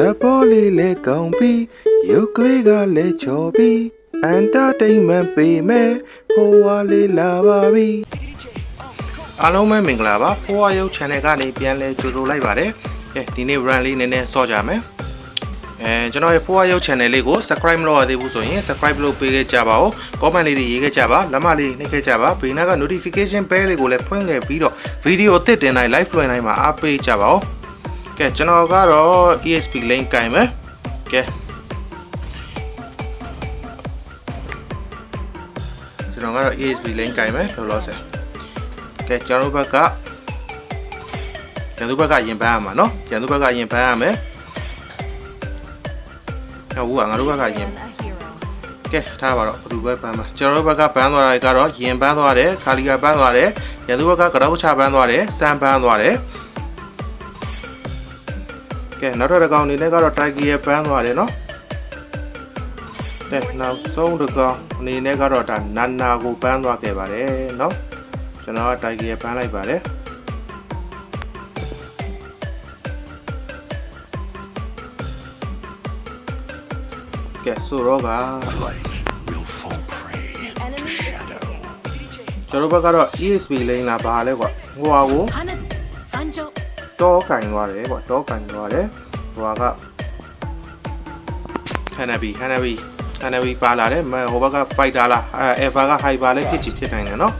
လက်ပေါ်လေးလဲကောင်းပြီးရုပ်ကလေးကလည်းချော်ပြီးအန်တာတိန်မန်ပေးမယ်ဖိုးဝါလေးလာပါပြီအားလုံးပဲမင်္ဂလာပါဖိုးဝါရုပ် channel ကနေပြန်လဲကြိုဆိုလိုက်ပါတယ်ကဲဒီနေ့ run လေးနည်းနည်းစော့ကြမယ်အဲကျွန်တော်ရဲ့ဖိုးဝါရုပ် channel လေးကို subscribe မလုပ်ရသေးဘူးဆိုရင် subscribe လုပ်ပေးခဲ့ကြပါဦး comment လေးတွေရေးခဲ့ကြပါလက်မလေးနှိပ်ခဲ့ကြပါဘေးနားက notification bell လေးကိုလည်းဖွင့်ခဲ့ပြီးတော့ video အသစ်တင်တိုင်း live လွှင့်တိုင်းမှာအားပေးကြပါဦး ကဲကျွန်တော်ကတော့ ESP link ကင်မယ်ကဲကျွန်တော်ကတော့ ESP link ကင်မယ်လောလောဆယ်ကဲကျွန်တော်ဘက်ကရန်သူဘက်ကယင်ပန်းရမှာနော်ရန်သူဘက်ကယင်ပန်းရမယ်ဟုတ်ဘူးကငါတို့ဘက်ကယင်ကဲထားပါတော့ဘယ်သူပဲပန်းပါကျွန်တော်တို့ဘက်ကပန်းသွားတာကတော့ယင်ပန်းသွားတယ်ခါလီကပန်းသွားတယ်ရန်သူဘက်ကကတော့ချပန်းသွားတယ်စံပန်းသွားတယ် ကဲနောက်တော့တစ်ကောင်အနေနဲ့ကတော့တိုက်ဂီရဲ့ပန်းသွားတယ်နော်တဲ့နောက်ဆုံးတစ်ကောင်အနေနဲ့ကတော့ဒါနန်နာကိုပန်းသွားခဲ့ပါတယ်နော်ကျွန်တော်ကတိုက်ဂီရဲ့ပန်းလိုက်ပါတယ်ကဲဆိုတော့က Enemy is ကျွန်တော်ဘက်ကတော့ ESP လိမ့်လာပါလဲကွာဟိုဟာကို Hanan. Sanjo. တောကင်သွားတယ်ကွာတောကင်သွားတယ်ဟိုဟာကဟန်နဘီဟန်နဘီဟန်နဘီပါလာတယ်မဟိုဘက်ကဖိုက်တာလားအဲအယ်ဖာကဟိုက်ပါလဲဖြစ်ချင်ဖြစ်နိုင်တယ်နော်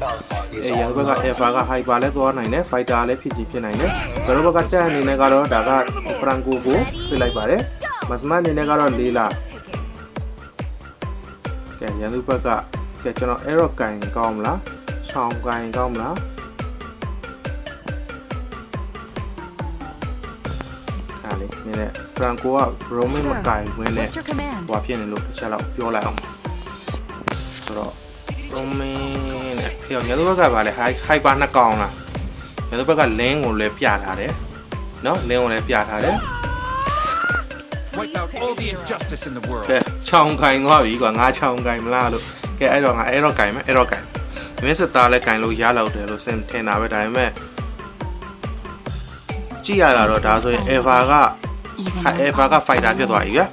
အဲရန်ဘက်ကအယ်ဖာကဟိုက်ပါလဲသွားနိုင်တယ်ဖိုက်တာလည်းဖြစ်ချင်ဖြစ်နိုင်တယ်ကျွန်တော်ဘက်ကတက်အနေနဲ့ကတော့ဒါကဖရန်ကိုကိုပြလိုက်ပါတယ်မစမန်အနေနဲ့ကတော့လေးလာကဲရန်သူဘက်ကကဲကျွန်တော်အဲ့တော့ကင်ကောင်းမလားချောင်းကင်ကောင်းမလား နည်းနည်းဖရန်ကိုကဘရိုမင်းမကင်ဝင်နဲ့ What's your command? ဟွာဖြစ်နေလို့တစ်ချက်လောက်ပြောလိုက်အောင်ဆိုတော့ဘရိုမင်းနဲ့အေးညတို့ဘက်ကဗာလဲဟိုက်ဟိုက်ပါနှစ်ကောင်လားညတို့ဘက်ကလင်းကိုလည်းပြထားတယ်နော်လင်းကိုလည်းပြထားတယ် Wipe out all the injustice in the world. ကဲချောင်းကင်သွားပြီကွာငါချောင်းကင်မလားလို့ကဲအဲ့တော့ငါအဲ့တော့ကင်မယ်အဲ့တော့ကင်မင်းစစ်သားလည်းကင်လို့ရလောက်တယ်လို့စင်ထင်တာပဲဒါပေမဲ့ကြည့်ရတာတော့ဒါဆိုရင် Eva က Even ဟာ Eva က fighter ဖြစ်သွားပြီဗျာ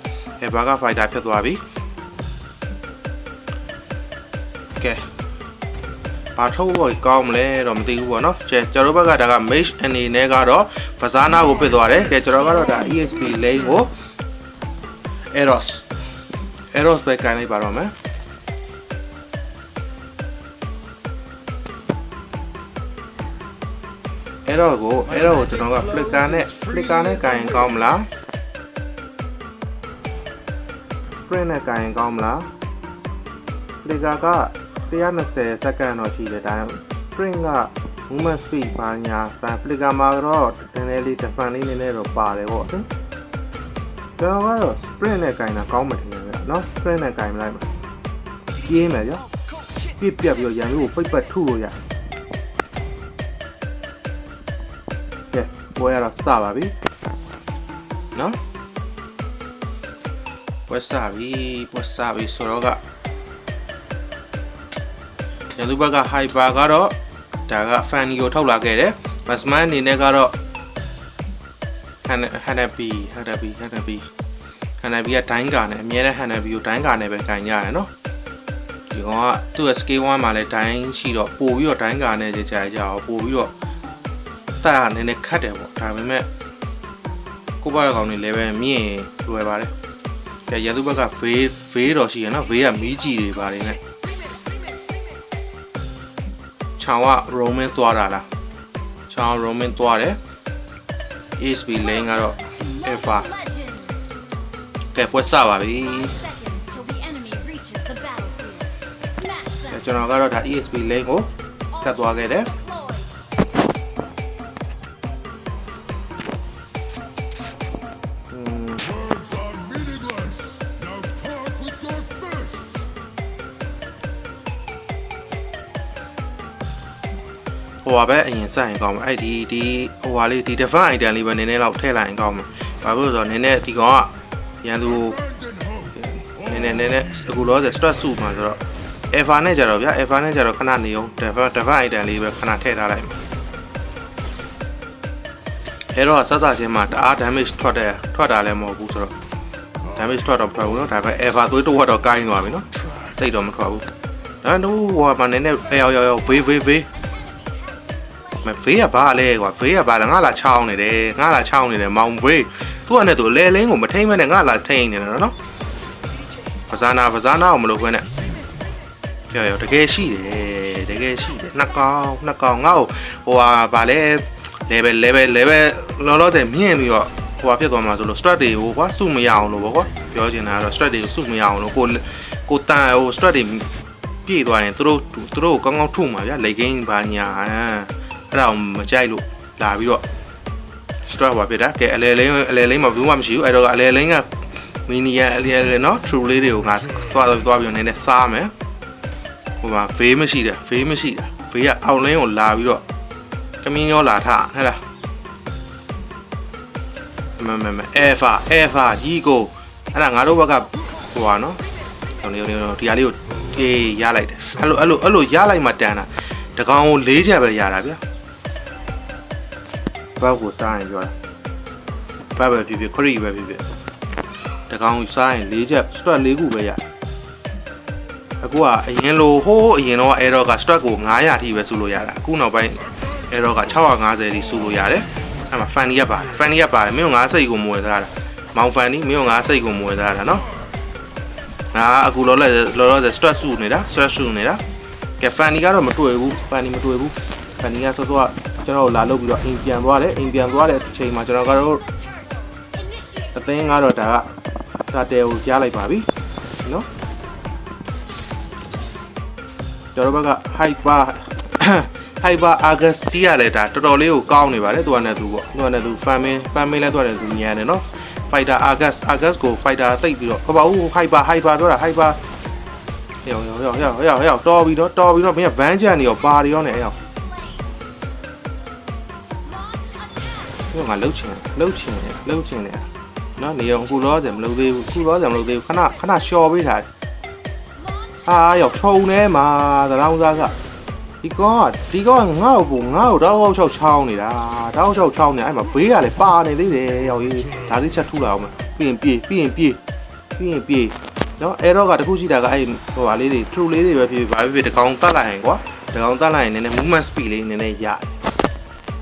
Eva က fighter ဖြစ်သွားပြီကဲဘာထုတ်ဖို့ကောင်းမလဲတော့မသိဘူးပေါ့နော်ကျဲကျွန်တော်တို့ဘက်ကဒါက mage အနေနဲ့ကတော့ Fazana ကိုပစ်သွားတယ်ကဲကျွန်တော်ကတော့ဒါ ESP lane ကို Eros Eros ပဲကန်လိုက်ပါတော့မယ် အဲ့တော့ကိုအဲ့တော့ကိုကျွန်တော်က flicker နဲ့ flicker နဲ့ကင်ကောင်းမလား print နဲ့ကင်ကောင်းမလား flicker က120စက္ကန့်တော့ရှိတယ်ဒါ print က movement speed ဘာညာစံ flicker မှာတော့တန်းလေးလေးတစ်ဖန်လေးနည်းနည်းတော့ပါတယ်ပေါ့နော်ကျွန်တော်ကတော့ sprint နဲ့ကင်တာကောင်းမှထင်တယ်ဗျနော် sprint နဲ့ကင်လိုက်မှာပြေးမယ်ဗျပြပြပြီးတော့ရန်ကိုပိတ်ပတ်ထုလို့ရတယ် ကဲပွဲရတော့စပါပြီနော်ပွဲစပြီပွဲစပြီဆိုတော့ကရန်သူဘက်က hyper ကတော့ဒါက fan ကိုထောက်လာခဲ့တယ်မစမန်အနေနဲ့ကတော့ hanabi hanabi hanabi hanabi ကဒိုင်းကာနဲ့အမြဲတမ်း hanabi ကိုဒိုင်းကာနဲ့ပဲခြင်ကြရတယ်နော်ဒီကောင်ကသူ့ရဲ့ scale 1မှာလည်းဒိုင်းရှိတော့ပို့ပြီးတော့ဒိုင်းကာနဲ့ကြာကြာကြာပို့ပြီးတော့ တာနည်းနည်းခတ်တယ်ပေါ့ဒါပေမဲ့ကိုဘရကောင်နေလည်းပဲမြင့်လွယ်ပါတယ်ကဲရသူဘက်ကဖေးဖေးတော့ရှိရနော်ဖေးကမီးကြီးတွေပါတယ်နဲ့ချောင်းက Roman သွားတာလားချောင်း Roman သွားတယ် ASP lane ကတော့ Alpha Legends. ကဲပွဲစပါပြီ Seconds till the enemy reaches the battlefield. Smash ကဲ them. ကျွန်တော်ကတော့ဒါ ESP lane ကိုဆက်သွားခဲ့တယ် ဟိုပါပဲအရင်ဆက်ရင်ကောင်းမယ်အဲ့ဒီဒီဟိုပါလေးဒီ defense item လေးပဲနည်းနည်းလောက်ထည့်လိုက်ရင်ကောင်းမယ်ဘာဖြစ်လို့လဲဆိုတော့နည်းနည်းဒီကောင်ကရန်သူ Abandon hope. နည်းနည်းနည်းနည်းအခုလောဆယ် stress စုမှာဆိုတော့ Alpha နဲ့ကြတော့ဗျာ Alpha နဲ့ကြတော့ခဏနေအောင် defense defense item လေးပဲခဏထည့်ထားလိုက်မယ် အဲ့တော့ဆက်စချင်းမှာတအား damage ထွက်တဲ့ထွက်တာလည်းမဟုတ်ဘူးဆိုတော့ damage ထွက်တော့မထွက်ဘူးเนาะဒါပေမဲ့ ever သွေးတော့တော့ကိုင်းသွားပြီเนาะတိတ်တော့မထွက်ဘူးဒါတော့ဟိုမှာနည်းနည်းရောက်ရောက်ရောက် V V V မဖေးရပါလဲကွာဖေးရပါလားငါလာချောင်းနေတယ်ငါလာချောင်းနေတယ်မောင်ဖေးသူကနဲ့သူလဲလင်းကိုမထိမ့်မနဲ့ငါလာထိမ့်နေတယ်နော်ဖဇာနာဖဇာနာကိုမလုပ်ခွင့်နဲ့ကြောက်ရတကယ်ရှိတယ်တကယ်ရှိတယ်နှစ်ကောင်နှစ်ကောင်ငါ့ကိုဟိုဟာဗာလဲ level level level လောလောဆယ်မြင့်ပြီးတော့ဟိုဟာဖြစ်သွားမှာဆိုလို့ strat တွေကိုကွာစုမရအောင်လို့ပေါ့ကွာပြောချင်တာကတော့ strat တွေကိုစုမရအောင်လို့ကိုကိုတန်ဟို strat တွေပြည့်သွားရင်သူတို့သူတို့ကိုကောင်းကောင်းထုမှာဗျာလေကင်းဘာညာဟမ် အဲ့ဒါကိုမကြိုက်လို့လာပြီးတော့ strat ဘာဖြစ်တာကဲအလဲလိမ့်အလဲလိမ့်မှာဘူးမှမရှိဘူးအဲ့တော့အလဲလိမ့်ကမီနီယန်အလဲလိမ့်နော် true လေးတွေကိုငါသွားသွားပြီးတော့နည်းနည်းစားမယ်ဟိုမှာ veil မရှိတယ် veil မရှိတာ veil ကအောက်လင်းကိုလာပြီးတော့ကမင်းရောလာထဟဲ့လားမမမ alpha alpha ကြီးကိုအဲ့ဒါငါတို့ဘက်ကဟိုပါနော်ဟိုနေနေဒီဟာလေးကိုအေးရလိုက်တယ်အဲ့လိုအဲ့လိုအဲ့လိုရလိုက်မှတန်တာတကောင်ကို၄ချက်ပဲရတာဗျာ ဘောက်ကိုစားရင်ပြောတာဘတ်ပဲဖြစ်ဖြစ်ခရီးပဲဖြစ်ဖြစ်တကောင်ကိုစားရင်၄ချက် strut ၄ခုပဲရအခုကအရင်လိုဟိုးအရင်တော့ error က strut ကို900ထိပဲစုလို့ရတာအခုနောက်ပိုင်း error က650ထိစုလို့ရတယ်အဲ့မှာ funny ရပါတယ် funny ရပါတယ်မင်းတို့ငါစိတ်ကိုမွေသားတာမောင် funny မင်းတို့ငါစိတ်ကိုမွေသားတာနော်ငါအခုလောလောလောလောဆယ် stress စုနေတာ stress စုနေတာကဲ funny ကတော့မတွေ့ဘူး funny မတွေ့ဘူး funny ကစောစောက ကျွန်တော်လာလုပ်ပြီးတော့အိမ်ပြန်သွားတယ်အိမ်ပြန်သွားတဲ့အချိန်မှာကျွန်တော်ကတော့ Initiate အသိန်းကတော့ဒါကစာတဲကိုကြားလိုက်ပါပြီနော်ကျွန်တော်ဘက်က hyper hyper agasti ရလဲဒါတော်တော်လေးကိုကောင်းနေပါတယ်သူကနဲ့သူပေါ့သူကနဲ့သူ family family လဲသူကနဲ့သူညံတယ်နော် fighter agast agast ကို fighter တိတ်ပြီးတော့ဟောပါဦး hyper hyper ပြောတာ hyper ရောက်ရောက်ရောက်ရောက်ရောက်ရောက်တော်ပြီတော့တော်ပြီတော့မင်းကဗန်းချန်နေရောပါရီရောနေအောင် ငါလှုပ်ချင်လှုပ်ချင်တယ်လှုပ်ချင်တယ်နော်နေအောင်အခုလောဆယ်မလုပ်သေးဘူးအခုလောဆယ်မလုပ်သေးဘူးခဏခဏရှော်ပေးထားတယ် Launch အာရောက်ထုံနေမှာသရောင်းစားကဒီကောင်ကဒီကောင်ကငါ့ကိုငါ့ကိုတောက်အောင်ချောက်ချောင်းနေတာတောက်ချောက်ချောင်းနေအဲ့မှာဘေးကလည်းပါနေသေးတယ်ရောက်ရေးဒါလေးချက်ထူလာအောင်မပြီးရင်ပြေးပြီးရင်ပြေးပြီးရင်ပြေးနော်အဲ့တော့ကတခုရှိတာကအဲ့ဟိုဟာလေးတွေ true လေးတွေပဲဖြစ်ဖြစ်ဘာဖြစ်ဖြစ်တကောင်တတ်လိုက်ရင်ကွာတကောင်တတ်လိုက်ရင်နည်းနည်း movement speed လေးနည်းနည်းရတယ်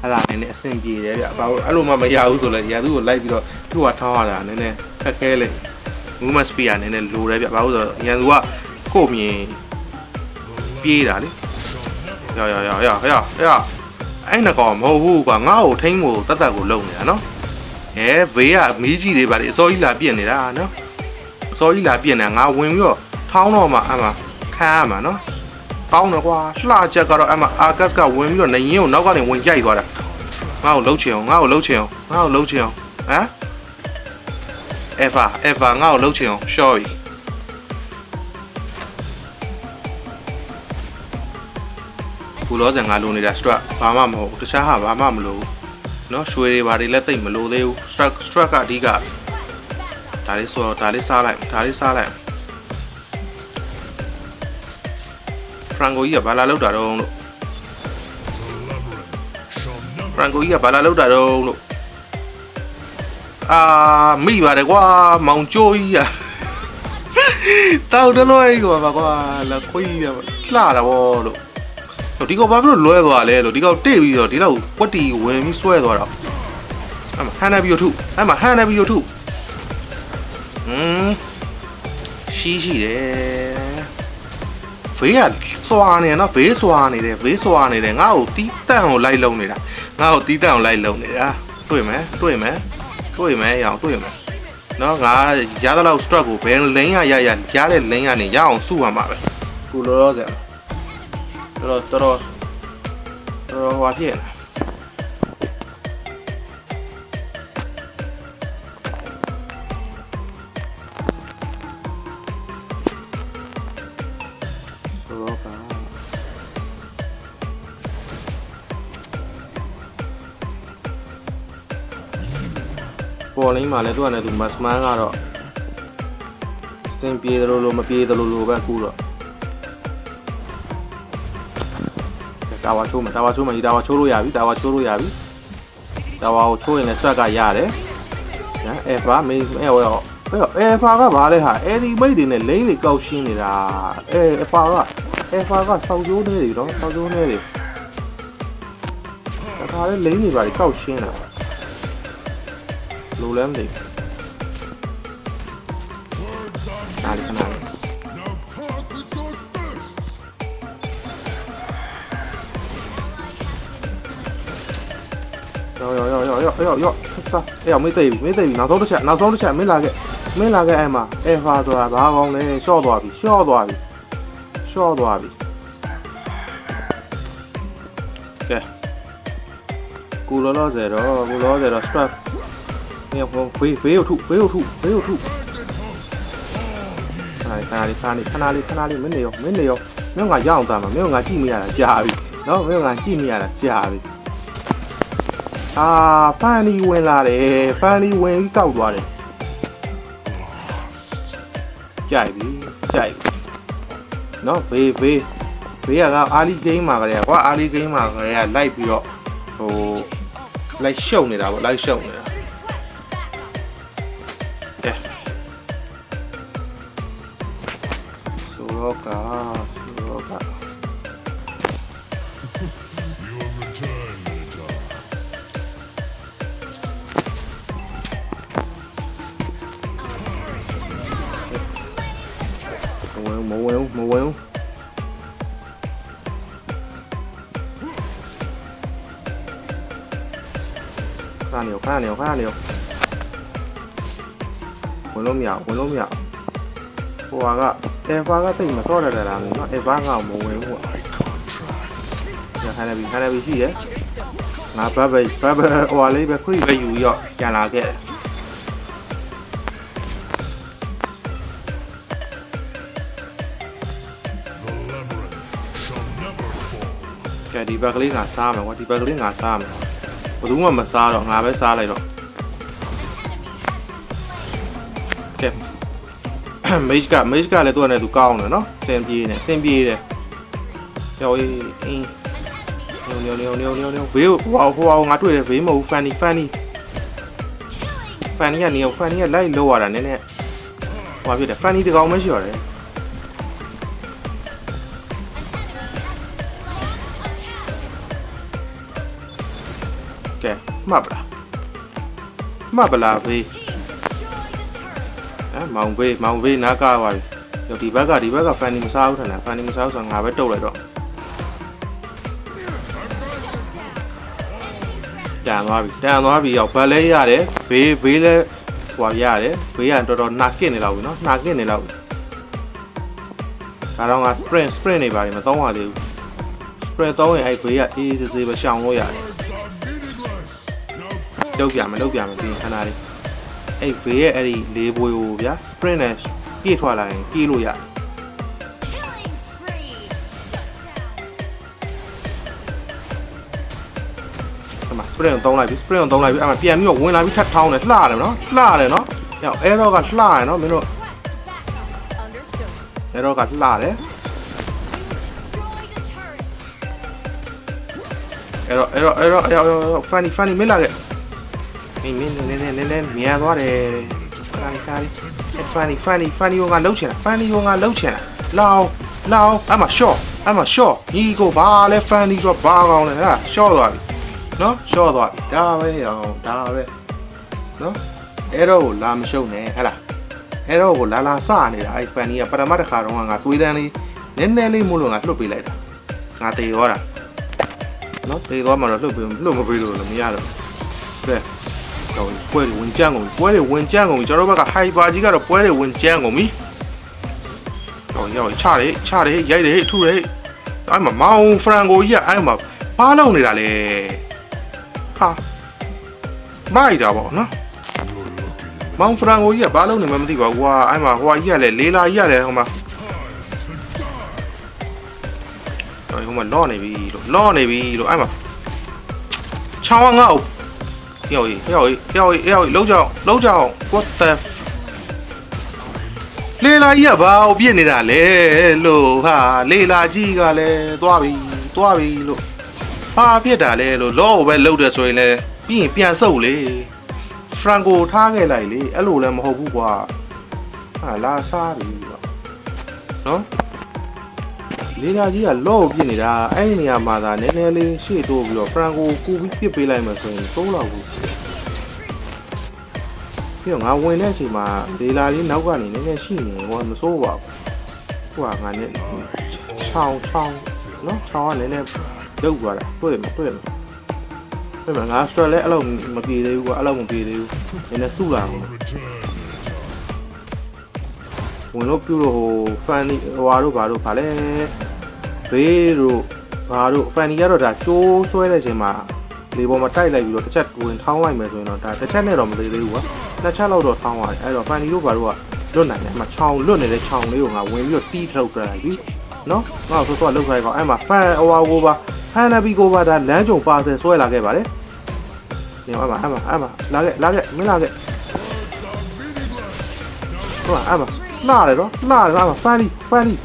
အဲ့ဒါနည်းနည်းအဆင်ပြေတယ်ဗျဘာလို့အဲ့လိုမှမရဘူးဆိုလဲရာသူကိုလိုက်ပြီးတော့သူ့ဟာထောင်းရတာနည်းနည်းခက်ခဲလေ movement speed ကနည်းနည်းလိုတယ်ဗျဘာလို့ဆိုတော့ရန်သူကကို့မြင်ပြေးတာလေရရရရရရအဲ့နကောင်မဟုတ်ဘူးကွာငါ့ကိုထိမ့်ဖို့တတ်တတ်ကိုလုံနေတာနော်အဲဘေးကမီးကြီးတွေပါလေအစောကြီးလာပြင့်နေတာနော်အစောကြီးလာပြင့်နေတာငါဝင်ပြီးတော့ထောင်းတော့မှအမှခါရမှာနော်ကောင်းတယ်ကွာလှချက်ကတော့အမှအာကတ်ကဝင်ပြီးတော့နေရင်ကိုနောက်ကနေဝင်ရိုက်သွားတာ ငါ့ကိုလှုပ်ချင်အောင်ငါ့ကိုလှုပ်ချင်အောင်ငါ့ကိုလှုပ်ချင်အောင်ဟမ် ever ever ငါ့ကိုလှုပ်ချင်အောင် sorry ခုလောဆယ်ငါလိုနေတာ struck ဘာမှမဟုတ်ဘူးတခြားဟာဘာမှမလိုဘူးเนาะရွှေတွေဘာတွေလည်းတိတ်မလိုသေးဘူး struck struck ကအဓိကဒါလေးဆိုတော့ဒါလေးစားလိုက်ဒါလေးစားလိုက်ဖရန်ကိုကြီးကဘာလာလောက်တာတော့လို့ shall never ဖရန်ကိုကြီးကဘာလာလောက်တာတော့လို့အာမိပါတယ်ကွာမောင်ကျိုးကြီးอ่ะတောက်တလွဲကွာပါကွာလက်ခွေးရလှတာဗောလို့ဒီကောင်ဘာဖြစ်လို့လွဲသွားလဲလို့ဒီကောင်တိတ်ပြီးတော့ဒီတော့ကွက်တီဝင်ပြီးဆွဲသွားတော့အဲ့မှာဟန်နာဘီယိုထုအဲ့မှာဟန်နာဘီယိုထုอืมရှိရှိတယ် ဖေးကစွာနေနော်ဖေးစွာနေတယ်ဖေးစွာနေတယ်ငါ့ကိုတီးတန့်ကိုလိုက်လုံနေတာငါ့ကိုတီးတန့်ကိုလိုက်လုံနေတာတွေ့မယ်တွေ့မယ်တွေ့မယ်ရအောင်တွေ့မယ်နော်ငါရသလောက် struck ကိုဘယ်လိန်ရရရရတဲ့လိန်ကနေရအောင်စုရမှာပဲခုလောလောဆယ်တော်တော်တော်တော်တော်ဟွာဖြစ်နေ ပေါ်လိမ့်မှာလဲသူကလည်းသူမတ်မန်ကတော့စင်ပြေတယ်လို့လို့မပြေတယ်လို့လို့ပဲအခုတော့တာဝါချိုးမှာတာဝါချိုးမှာဒီတာဝါချိုးလို့ရပြီတာဝါချိုးလို့ရပြီတာဝါကိုချိုးရင်လည်းဆွက်ကရတယ်နော်အဖာမေးအဲဟောအဲ့တော့အဖာကဘာလဲဟာအဲ့ဒီမိတ်တွေနဲ့လိမ့်တွေကောက်ရှင်းနေတာအဲအဖာကအဖာကစောက်ကျိုးနေတယ်နော်စောက်ကျိုးနေတယ်တခါလေလိမ့်တွေပါကောက်ရှင်းတာ လိုလဲမသိဘူး Words are အားလေးခဏလေး now talk with your fists. ရောရောရောရောရောရောရောစားအေးအောင်မေးသိပြီမေးသိပြီနောက်ဆုံးတစ်ချက်နောက်ဆုံးတစ်ချက်မင်းလာခဲ့မင်းလာခဲ့အဲ့မှာအဲဖာဆိုတာဘာကောင်းလဲရှော့သွားပြီရှော့သွားပြီရှော့သွားပြီကဲကူလောလောဆယ်တော့ကူလောဆယ်တော့ strap နေဟိုဖေးဖေးကိုထုဖေးကိုထုဖေးကိုထုခဏလေးခဏလေးခဏလေးခဏလေးခဏလေးမင်းနေရောမင်းနေရောမင်းကရအောင်တမ်းမှာမင်းကငါကြည့်မိရတာကြာပြီနော်မင်းကငါကြည့်မိရတာကြာပြီအာဖန်လီဝင်လာတယ်ဖန်လီဝင်ပြီးကောက်သွားတယ်ကြိုက်ပြီကြိုက်ပြီနော်ဘေးဘေးဘေးကအာလီဂိမ်းမှာကလေးကွာအာလီဂိမ်းမှာကလေးကလိုက်ပြီးတော့ဟိုလိုက်ရှုံနေတာပေါ့လိုက်ရှုံနေ ခဏနေခဏနေခဏနေဝင်လို့မရဝင်လို့မရဟိုကအဲဖာကတိတ်မတော့ရတာမျိုးနော်အဲဖာကမဝင်ဘူးညခဏပြီခဏပြီရှိတယ်ငါဘတ်ပဲဘတ်ပဲဟိုလေးပဲခရီးပဲယူရော့ပြန်လာခဲ့တယ် The labyrinth shall never fall. ကဲဒီဘက်ကလေးငါစားမယ်ကွာဒီဘက်ကလေးငါစားမယ်ဘ ယ်သူမှမစားတော့ငါပဲစားလိုက်တော့ကဲမေ့ကမေ့ကလည်းသူကလည်းသူကောင်းတယ်နော်စင်ပြေးနေစင်ပြေးတယ်ကျော်အေးအင်းညောညောညောညောညောဘေးဟိုဟိုဟိုငါတွေ့တယ်ဘေးမဟုတ်ဖန်နီဖန်နီဖန်နီကနေဖန်နီကလိုက်လောရတာနည်းနည်းဟိုဖြစ်တယ်ဖန်နီတကောင်မရှိရတယ် မှတ်ပလားမှတ်ပလားဘေး Team destroy the turret. ဟမ်မောင်ဘေးမောင်ဘေးနားကားပါပြီရောဒီဘက်ကဒီဘက်ကဖန်နီမစားဘူးထင်တယ်ဖန်နီမစားဘူးဆိုတော့ငါပဲတုတ်လိုက်တော့တန်သွားပြီတန်သွားပြီရောက်ဗတ်လဲရတယ်ဘေးဘေးလဲဟွာရတယ်ဘေးကတော်တော်နာကစ်နေလောက်ပြီနော်နာကစ်နေလောက်ပြီဒါတော့ငါ sprint sprint နေပါလိမ့်မသုံးရသေးဘူး sprint သုံးရင်အဲ့ဘေးကအေးသေးသေးပဲရှောင်လို့ရတယ် လောက်ပြမယ်လောက်ပြမယ်ဒီခဏလေးအဲ့ဘေးရဲ့အဲ့ဒီလေးဘွေကိုဗျာ sprint နဲ့ပြေးထွက်လာရင်ပြေးလို့ရတယ် Killing spree. Shut down. အဲ့မှာ sprint ကိုတုံးလိုက်ပြီ sprint ကိုတုံးလိုက်ပြီအဲ့မှာပြန်ပြီးတော့ဝင်လာပြီးထပ်ထောင်းတယ်လှတယ်နော်လှတယ်နော်ညောင် error ကလှတယ်နော်မင်းတို့ Understood. error ကလှတယ် You destroy the turret. error error error error funny funny မင်းလာခဲ့ မင်းမင်းနည်းနည်းနည်းနည်းမြန်သွားတယ်ခါရီခါရီ funny funny funny ကိုငါလှုပ်ချင်တာ funny ကိုငါလှုပ်ချင်တာလောင်းလောင်းအဲ့မှာ short အဲ့မှာ short ညီကိုဘာလဲ funny ဆိုဘာကောင်းလဲဟာ short သွားပြီနော် short သွားပြီဒါပဲအောင်ဒါပဲနော် error ကိုလာမရှုံနဲ့ဟဲ့လား error ကိုလာလာစနေတာအဲ့ funny ကပထမတစ်ခါတော့ငါသွေးတန်းလေးနည်းနည်းလေးမို့လို့ငါလှုပ်ပေးလိုက်တာငါတေရောတာနော်တေသွားမှတော့လှုပ်ပြီးလှုပ်မပေးလို့လည်းမရတော့ကဲ တော့ပွဲတွေဝင်ကြမ်းကုန်ပြီပွဲတွေဝင်ကြမ်းကုန်ပြီကျွန်တော်တို့ဘက်ကဟိုက်ပါကြီးကတော့ပွဲတွေဝင်ကြမ်းကုန်ပြီတော့ရောက်ချတယ်ချတယ်ရိုက်တယ်ထုတယ်အဲ့မှာမောင်ဖရန်ကိုကြီးကအဲ့မှာဘားလုံနေတာလဲဟာမိုက်တာပေါ့နော် You're looking မောင်ဖရန်ကိုကြီးကဘားလုံနေမှမသိပါဘူးကွာအဲ့မှာဟိုကြီးကလည်းလေးလာကြီးကလည်းဟိုမှာ to die. တော့ဟိုမှာလော့နေပြီလို့လော့နေပြီလို့အဲ့မှာချောင်းကငါ့ကို ရောက်ရေးရောက်ရေးရောက်ရေးရောက်ရေးလုံးကြောင်လုံးကြောင် what the f လေလာကြီးကဘာကိုပြစ်နေတာလဲလို့ဟာလေလာကြီးကလည်းသွားပြီသွားပြီလို့ဘာဖြစ်တာလဲလို့လော့ကိုပဲလှုပ်တယ်ဆိုရင်လည်းပြီးရင်ပြန်ဆုပ်လေဖရန်ကိုထားခဲ့လိုက်လေအဲ့လိုလည်းမဟုတ်ဘူးကွာဟာလာစားပြီပေါ့နော် လေးလာကြီးကလော့ကိုပြစ်နေတာအဲ့ဒီနေရာမှာသာနည်းနည်းလေးရှေ့တိုးပြီးတော့ဖရန်ကိုကူပြီးပြစ်ပေးလိုက်မှဆိုရင်သုံးလောက်ဘူးပြီးတော့ငါဝင်တဲ့အချိန်မှာလေးလာလေးနောက်ကနေနည်းနည်းရှိနေဟောမစိုးပါဘူးဟိုကငါနဲ့ချောင်းချောင်းနော်ချောင်းကနည်းနည်းလုတ်သွားတာတွေ့မတွေ့မတွေ့မငါစထရလဲအဲ့လိုမပြေသေးဘူးကွာအဲ့လိုမပြေသေးဘူးနည်းနည်းစုလာတယ် Return. ဝင်လို့ပြုလို့ဟိုဖန်နီဟိုဟာတို့ဘာတို့ဗာလဲ ဘေးတို့ဘာတို့ဖန်နီကတော့ဒါကျိုးဆွဲတဲ့အချိန်မှာလေပေါ်မှာတိုက်လိုက်ပြီးတော့တစ်ချက်ဝင်ထောင်းလိုက်မယ်ဆိုရင်တော့ဒါတစ်ချက်နဲ့တော့မသေးသေးဘူးကွာနှစ်ချက်လောက်တော့ထောင်းသွားတယ်အဲ့တော့ဖန်နီတို့ဘာတို့ကလွတ်နိုင်တယ်အမှချောင်းလွတ်နေတဲ့ချောင်းလေးကိုငါဝင်ပြီးတော့တီးထုတ်ထားလိုက်ပြီနော်ငါ့ကိုစောစောလောက်ခိုင်းကောင်အဲ့မှာဖန်ဟိုဟာကိုပါဖန်နဘီကိုပါဒါလမ်းကြုံပါဆယ်ဆွဲလာခဲ့ပါတယ်နေအဲ့မှာအဲ့မှာအဲ့မှာလာခဲ့လာခဲ့မင်းလာခဲ့ဟိုအဲ့မှာနားတယ်နော်နားတယ်အဲ့မှာဖန်လီဖန်လီ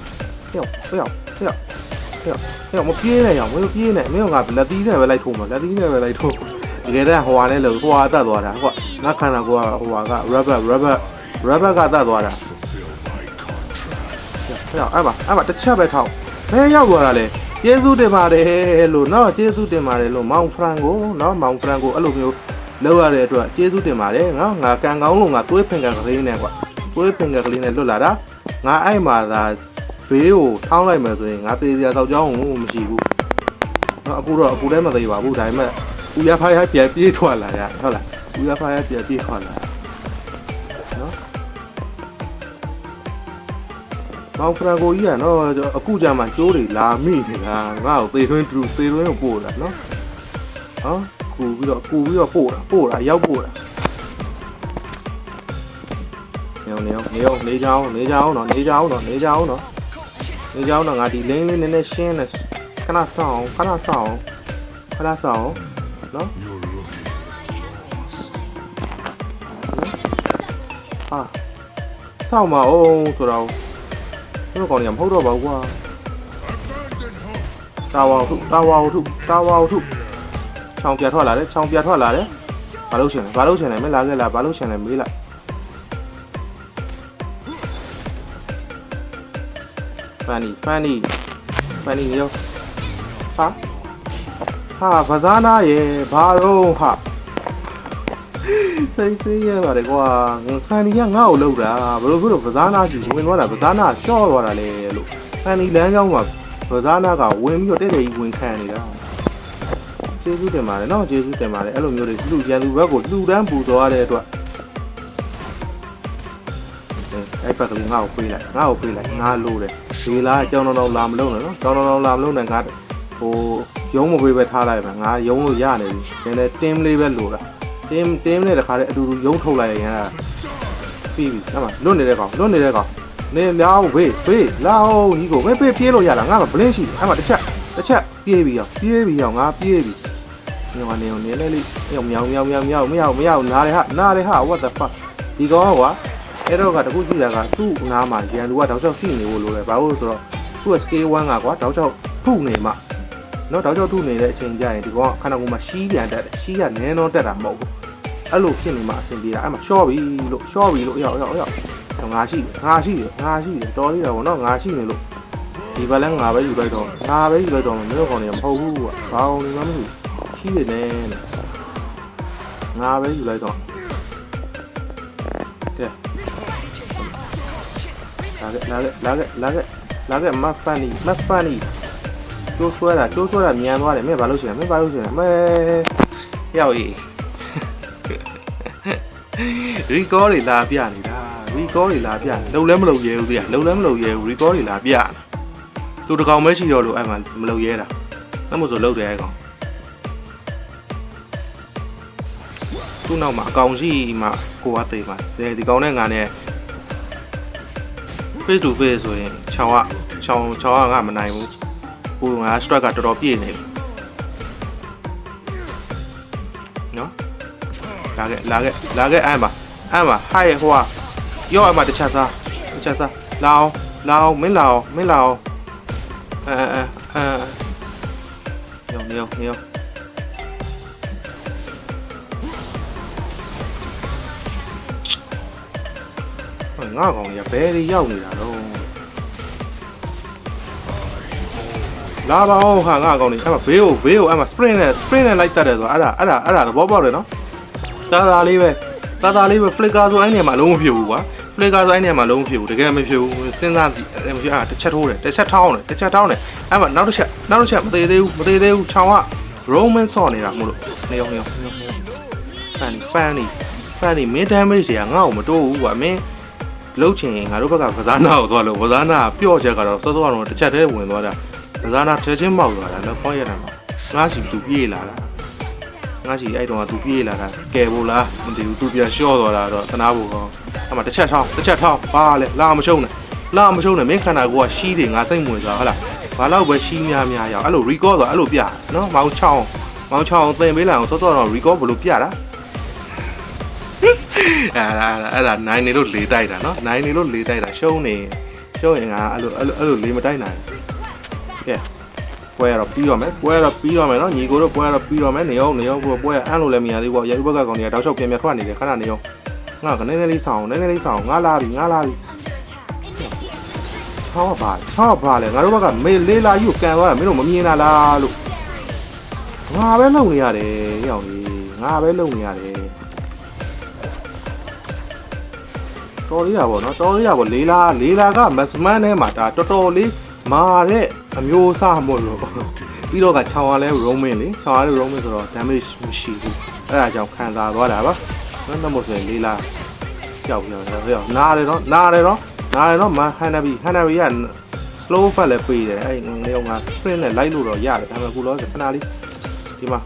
ဟေ့ဟေ့ဟေ့ ဟေ့ဟေ့မပြေးနဲ့ရောင်မင်းပြေးနဲ့မင်းကလက်သီးနဲ့ပဲလိုက်ထုံးမှာလက်သီးနဲ့ပဲလိုက်ထုံးတကယ်တမ်းဟိုဟာနဲ့လို့ဟိုဟာတတ်သွားတာဟုတ်ငါခန္ဓာကိုယ်ကဟိုဟာက rubber rubber rubber ကတတ်သွားတာ Fulfill my contract. ဟေ့အဲ့မှာအဲ့မှာတစ်ချက်ပဲထောင်းဘယ်ရောက်သွားတာလဲကျေးဇူးတင်ပါတယ်လို့နော်ကျေးဇူးတင်ပါတယ်လို့မောင်ဖရန်ကိုနော်မောင်ဖရန်ကိုအဲ့လိုမျိုးလောက်ရတဲ့အတွက်ကျေးဇူးတင်ပါတယ်နော်ငါကန်ကောင်းလို့ငါသွေးဖင်ကန်ကလေးနဲ့ကွာသွေးဖင်ကန်ကလေးနဲ့လွတ်လာတာငါအဲ့မှာသာ ဘေးကိုထောင်းလိုက်မယ်ဆိုရင်ငါသေးစရာတော့ကြောင်းကိုမရှိဘူးနော်အခုတော့အခုလည်းမသေးပါဘူးဒါပေမဲ့ဦးရဖားရပြန်ပြေးထွက်လာရဟုတ်လားဦးရဖားရပြန်ပြေးထွက်လာနော်မောင်ဖရန်ကိုကြီးကနော်အခုကြမှာကျိုးတွေလာမိနေတာငါ့ကိုသေသွင်းတူသေသွင်းကိုပို့တာနော်ဟောကူပြီးတော့ကူပြီးတော့ပို့တာပို့တာရောက်ပို့တာနေအောင်နေအောင်နေအောင်နေကြအောင်နေကြအောင်နော်နေကြအောင်နော်နေကြအောင်နော် နေကြအောင်နော်ငါဒီလင်းလေးနည်းနည်းရှင်းနေခဏဆောင်ခဏဆောင်ခဏဆောင်နော် You're looking ဟာဆောင်မအောင်ဆိုတော့ဘယ်ကောင်ကြီးမဟုတ်တော့ပါဘူးကွာ abandoned home. တာဝါထုတာဝါထုတာဝါထုချောင်းပြထွက်လာတယ်ချောင်းပြထွက်လာတယ်ဘာလို့ရှင်လဲဘာလို့ရှင်လဲမလာခဲ့လားဘာလို့ရှင်လဲမေးလိုက် ဖန်နီဖန်နီဖန်နီရောဟာဟာဗဇာနာရဲ့ဘာတော့ဟာစိတ်စိတ်ရပါတယ်ကွာဖန်နီကငါ့ကိုလှုပ်တာဘယ်လိုဖြစ်လို့ဗဇာနာရှိဝင်သွားတာဗဇာနာရှော့သွားတာလေလို့ဖန်နီလမ်းကြောင်းမှာဗဇာနာကဝင်ပြီးတော့တဲ့တဲ့ကြီးဝင်ခံနေတာကျေးဇူးတင်ပါတယ်နော်ကျေးဇူးတင်ပါတယ်အဲ့လိုမျိုးတွေလူရန်သူဘက်ကိုလူတန်းပူသွားတဲ့အတွက် အဲ့ဘက်ကလေးငါ့ကိုပြေးလိုက်ငါ့ကိုပြေးလိုက်ငါလိုတယ်ဒီလားကြောင်းတော်တော်လာမလုံးနဲ့နော်ကြောင်းတော်တော်လာမလုံးနဲ့ငါဟိုရုံးမပေးပဲထားလိုက်ပါငါရုံးလို့ရနေပြီနည်းနည်းတင်းလေးပဲလိုတာတင်းတင်းနဲ့တခါတည်းအတူတူရုံးထုတ်လိုက်ရင်ကပြီးပြီအဲ့မှာလွတ်နေတဲ့ကောင်လွတ်နေတဲ့ကောင်နေလာအောင်ဘေးဘေးလာအောင်ညီကိုမပေးပြေးလို့ရလားငါကဘလင်းရှိတယ်အဲ့မှာတစ်ချက်တစ်ချက်ပြေးပြီးအောင်ပြေးပြီးအောင်ငါပြေးပြီးညောင်းနေအောင်နေလေလေးမြောင်မြောင်မြောင်မြောင်မြောင်မြောင်နားလေဟာနားလေဟာ what the fuck ဒီကောင်ကွာ အဲ့တော့ကတခုကြည့်တာကသူ့နားမှာရန်သူကတောက်ချောက်ရှိနေဖို့လိုတယ်ဘာလို့ဆိုတော့သူ့ scale 1ကကွာတောက်ချောက်ထုနေမှနော်တောက်ချောက်ထုနေတဲ့အချိန်ကျရင်ဒီကောင်ကခန္ဓာကိုယ်မှာရှီးပြန်တက်တယ်ရှီးကနည်းတော့တက်တာမဟုတ်ဘူးအဲ့လိုဖြစ်နေမှအဆင်ပြေတာအဲ့မှာရှော့ပြီလို့ရှော့ပြီလို့ရောက်ရောက်ရောက်ငါရှိတယ်ငါရှိတယ်ငါရှိတယ်တော်သေးတာပေါ့နော်ငါရှိနေလို့ဒီဘက်လဲငါပဲယူလိုက်တော့ငါပဲယူလိုက်တော့မင်းတို့ကောင်တွေမဟုတ်ဘူးကွာဘာအောင်နေမှမသိရှိတယ်နဲ့ငါပဲယူလိုက်တော့တဲ့ လာခဲ့လာခဲ့လာခဲ့လာခဲ့မဖန်နီမဖန်နီကျိုးဆွဲတာကျိုးဆွဲတာမြန်သွားတယ်မင်းဘာလို့ရှိလဲမင်းဘာလို့ရှိလဲမဲရောက်ရီရီကောတွေလာပြနေတာရီကောတွေလာပြလုံလဲမလုံရဲဘူးဗျာလုံလဲမလုံရဲဘူးရီကောတွေလာပြသူတကောင်ပဲရှိတော့လို့အဲ့မှာမလုံရဲတာအဲ့မို့ဆိုလုံတယ်အဲ့ကောင်သူ့နောက်မှာအကောင်ရှိမှကိုကသိမှာဒီကောင်နဲ့ငါနဲ့ face to face ဆိုရင်6က6 6ကငါမနိုင်ဘူးကိုငါ strike ကတော်တော်ပြည့်နေပြီနော်လာခဲ့လာခဲ့လာခဲ့အဲ့မှာအဲ့မှာဟိုက်ဟိုကရောအမတစ်ချက်သားတစ်ချက်သားလာအောင်လာအောင်မင်းလာအောင်မင်းလာအောင်အဲအဲအဲရောနေရော ငါကောင်ကြီးကဘယ်တွေရောက်နေတာတော့လာပါအောင်ဟာငါကောင်ကြီးအဲ့မှာဘေးကိုဘေးကိုအဲ့မှာ sprint နဲ့ sprint နဲ့လိုက်တတ်တယ်ဆိုတော့အဲ့ဒါအဲ့ဒါအဲ့ဒါသဘောပေါက်တယ်နော်တာတာလေးပဲတာတာလေးပဲ flicker ဆိုအဲ့နေရာမှာလုံးမဖြစ်ဘူးကွာ flicker ဆိုအဲ့နေရာမှာလုံးမဖြစ်ဘူးတကယ်မဖြစ်ဘူးစဉ်းစားကြည့်အဲ့မဖြစ်อ่ะတစ်ချက်ထိုးတယ်တစ်ချက်ထောင်းတယ်တစ်ချက်ထောင်းတယ်အဲ့မှာနောက်တစ်ချက်နောက်တစ်ချက်မသေးသေးဘူးမသေးသေးဘူးခြောင်က roman ဆော့နေတာမို့လို့နေအောင်နေအောင်နေအောင်နေအောင် fan fan နေ fan နေ main damage တွေကငါ့ကိုမတိုးဘူးကွာမင်း လှုပ်ချင်ငါတို့ဘက်ကကစားနာကိုသွားလို့ကစားနာပျော့ချက်ကတော့စောစောကတော့တစ်ချက်တည်းဝင်သွားတာကစားနာထဲချင်းမောက်သွားတာတော့ခေါ်ရတာမှာငါစီသူပြေးလာတာငါစီအဲ့တုန်းကသူပြေးလာတာကဲဖို့လားမသိဘူးသူပြန်လျှော့သွားတာတော့တနာဖို့ကောအဲ့မှာတစ်ချက်ထောင်းတစ်ချက်ထောင်းပါလေလာမရှုံးနဲ့လာမရှုံးနဲ့မင်းခန္ဓာကိုယ်ကရှီးတယ်ငါစိတ်ဝင်စားဟုတ်လားဘာလို့ပဲရှီးများများရအောင်အဲ့လို record ဆိုအဲ့လိုပြနော်မောင်ချောင်းမောင်ချောင်းသင်ပေးလာအောင်စောစောတော့ record ဘယ်လိုပြတာ အဲ့ဒါအဲ့ဒါနိုင်နေလို့လေတိုက်တာနော်နိုင်နေလို့လေတိုက်တာရှုံးနေရှုံးရင်ငါအဲ့လိုအဲ့လိုအဲ့လိုလေမတိုက်နိုင်ဘူးကဲပွဲရတော့ပြီးတော့မယ်ပွဲရတော့ပြီးတော့မယ်နော်ညီကိုတို့ပွဲရတော့ပြီးတော့မယ်နေအောင်နေအောင်ကိုပွဲအမ်းလို့လည်းမရသေးဘူးပေါ့ရာဥဘက်ကကောင်တွေကတောက်လျှောက်ပြန်ပြန်ထွက်နေတယ်ခဏနေအောင်ငါကနည်းနည်းလေးဆောင်နည်းနည်းလေးဆောင်ငါလာပြီငါလာပြီ Under attack. Initiate. ချောက်ပါချောက်ပါလေငါတို့ဘက်ကမေလေးလာယူကန်သွားတာမင်းတို့မမြင်တာလားလို့ငါပဲလုံနေရတယ်ရောင်ကြီးငါပဲလုံနေရတယ် တော်လေးတာပေါ့နော်တော်လေးတာပေါ့လေးလာလေးလာကမက်စမန်ထဲမှာဒါတော်တော်လေးမာတဲ့အမျိုးအစားမို့လို့ပြီးတော့က6ရလဲ roaming လေ6ရလဲ roaming ဆိုတော့ damage မရှိဘူးအဲ့ဒါကြောင့်ခံစားသွားတာပါနော်တော့မို့ဆိုရင်လေးလာကြောက်ပြောတယ်ပြောနားတယ်နော်နားတယ်နော်နားတယ်နော်မဟန်နဘီဟန်နဘီက slow fat လည်းပေးတယ်အဲ့နေအောင်က sprint နဲ့လိုက်လို့တော့ရတယ်ဒါပေမဲ့ခုလောခဏလေးဒီမှာ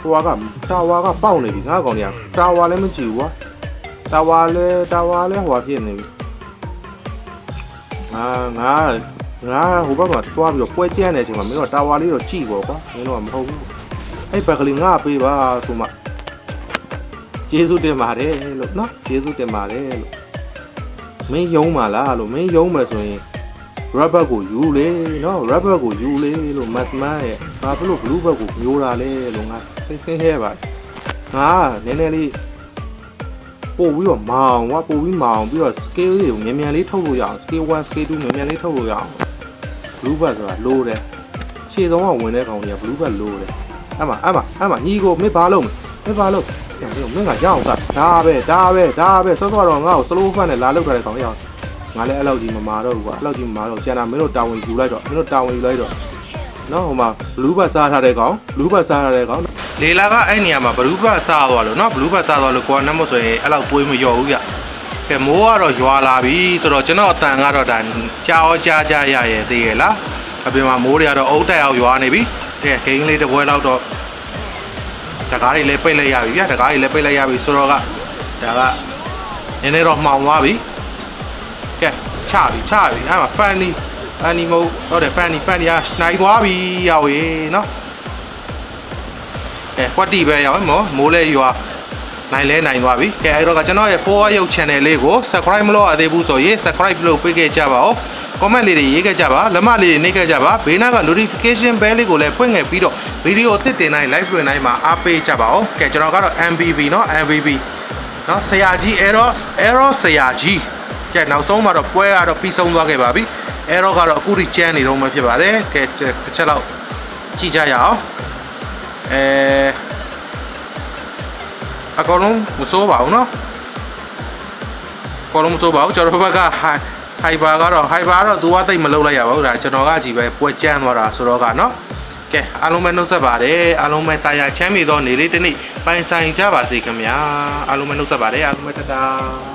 ဟိုကတာဝါကပေါက်နေပြီငါကောင်ကြီးကတာဝါလည်းမကြည့်ဘူးကွာ တာဝါလဲတာဝါလဲဟိုဖြစ်နေပြီငါငါငါဟိုဘက်မှာသွားပြီးတော့ပွဲကျန်းနေတဲ့အချိန်မှာမင်းတို့တာဝါလေးတော့ကြည့်ပေါ့ကွာမင်းတို့ကမဟုတ်ဘူးအဲ့ဘက်ကလေးငါပေးပါဆိုမှကျေးဇူးတင်ပါတယ်လို့နော်ကျေးဇူးတင်ပါတယ်လို့မင်းယုံပါလားလို့မင်းယုံမယ်ဆိုရင် rubber ကိုယူလေနော် rubber ကိုယူလေလို့ matman ရဲ့ဘာဖြစ်လို့ blue ဘက်ကိုမျိုးတာလဲလို့ငါသိသိခဲ့ပါငါနည်းနည်းလေး ပို့ပြီးတော့မောင်ကွာပို့ပြီးမောင်ပြီးတော့ scale တွေကိုမြန်မြန်လေးထုတ်လို့ရအောင် scale 1 scale 2မြန်မြန်လေးထုတ်လို့ရအောင် blue bud ဆိုတာလိုတယ်ခြေဆုံးကဝင်တဲ့ကောင်တွေက blue bud လိုတယ်အဲ့မှာအဲ့မှာအဲ့မှာညီကိုမင်းဘာလုပ်မလဲမင်းဘာလုပ်ပြန်ပြီးတော့မင်းကရအောင်စားဒါပဲဒါပဲဒါပဲစောစောတော့ငါ့ကို slow fan နဲ့လာလောက်ထားတဲ့ကောင်ရအောင်ငါလည်းအဲ့လောက်ကြီးမမာတော့ဘူးကွာအဲ့လောက်ကြီးမမာတော့ကျန်တာမင်းတို့တာဝန်ယူလိုက်တော့မင်းတို့တာဝန်ယူလိုက်တော့နော်ဟိုမှာ blue bud စားထားတဲ့ကောင် blue bud စားထားတဲ့ကောင် လေလာကအဲ့နေရာမှာ blue bud စားသွားလို့နော် blue bud စားသွားလို့ကိုကနတ်မဆိုရင်အဲ့လောက်တွေးမလျော့ဘူးကြကဲမိုးကတော့ရွာလာပြီဆိုတော့ကျွန်တော်အတန်ကတော့ဒါကြာရောကြာကြာရရဲ့သေးရဲ့လားအပြင်မှာမိုးတွေကတော့အုတ်တက်အောင်ရွာနေပြီကဲဂိမ်းလေးတစ်ပွဲလောက်တော့တကားတွေလည်းပိတ်လိုက်ရပြီဗျတကားတွေလည်းပိတ်လိုက်ရပြီဆိုတော့ကဒါကနည်းနည်းတော့မှောင်သွားပြီကဲချပြီချပြီအဲ့မှာ funny funny မဟုတ်ဟုတ်တယ် funny funny ကနိုင်သွားပြီရောက်ရေနော် အဲကွက်တီပဲရောက်မောမိုးလဲရွာနိုင်လဲနိုင်သွားပြီကဲအဲ့တော့ကကျွန်တော်ရဲ့ Power ရုပ် channel လေးကို subscribe မလုပ်ရသေးဘူးဆိုရင် subscribe လုပ်ပေးခဲ့ကြပါဦး comment လေးတွေရေးခဲ့ကြပါလက်မလေးတွေနှိပ်ခဲ့ကြပါဘေးနားက notification bell လေးကိုလည်းဖွင့်ခဲ့ပြီးတော့ဗီဒီယိုအသစ်တင်တိုင်း live တွင်တိုင်းမှာအားပေးကြပါဦးကဲကျွန်တော်ကတော့ MVP เนาะ MVP เนาะဆရာကြီး error error ဆရာကြီးကဲနောက်ဆုံးမှာတော့ပွဲကတော့ပြီးဆုံးသွားခဲ့ပါပြီ error ကတော့အခုထိကျန်းနေတော့မှဖြစ်ပါတယ်ကဲတစ်ချက်လောက်ကြည့်ကြရအောင် အဲအကောင်လုံးမစိုးပါဘူးเนาะအကောင်လုံးမစိုးပါဘူးကျွန်တော်ဘက်ကဟိုင်ဟိုင်ဘာကတော့ဟိုင်ဘာကတော့သူကတိတ်မလုပ်လိုက်ရပါဘူးဒါကျွန်တော်ကကြည့်ပဲပွဲကျန်းသွားတာဆိုတော့ကเนาะကဲအားလုံးပဲနှုတ်ဆက်ပါတယ်အားလုံးပဲတာယာချမ်းမြေသောနေလေးတစ်နေ့ပိုင်ဆိုင်ကြပါစေခင်ဗျာအားလုံးပဲနှုတ်ဆက်ပါတယ်အားလုံးပဲတတာ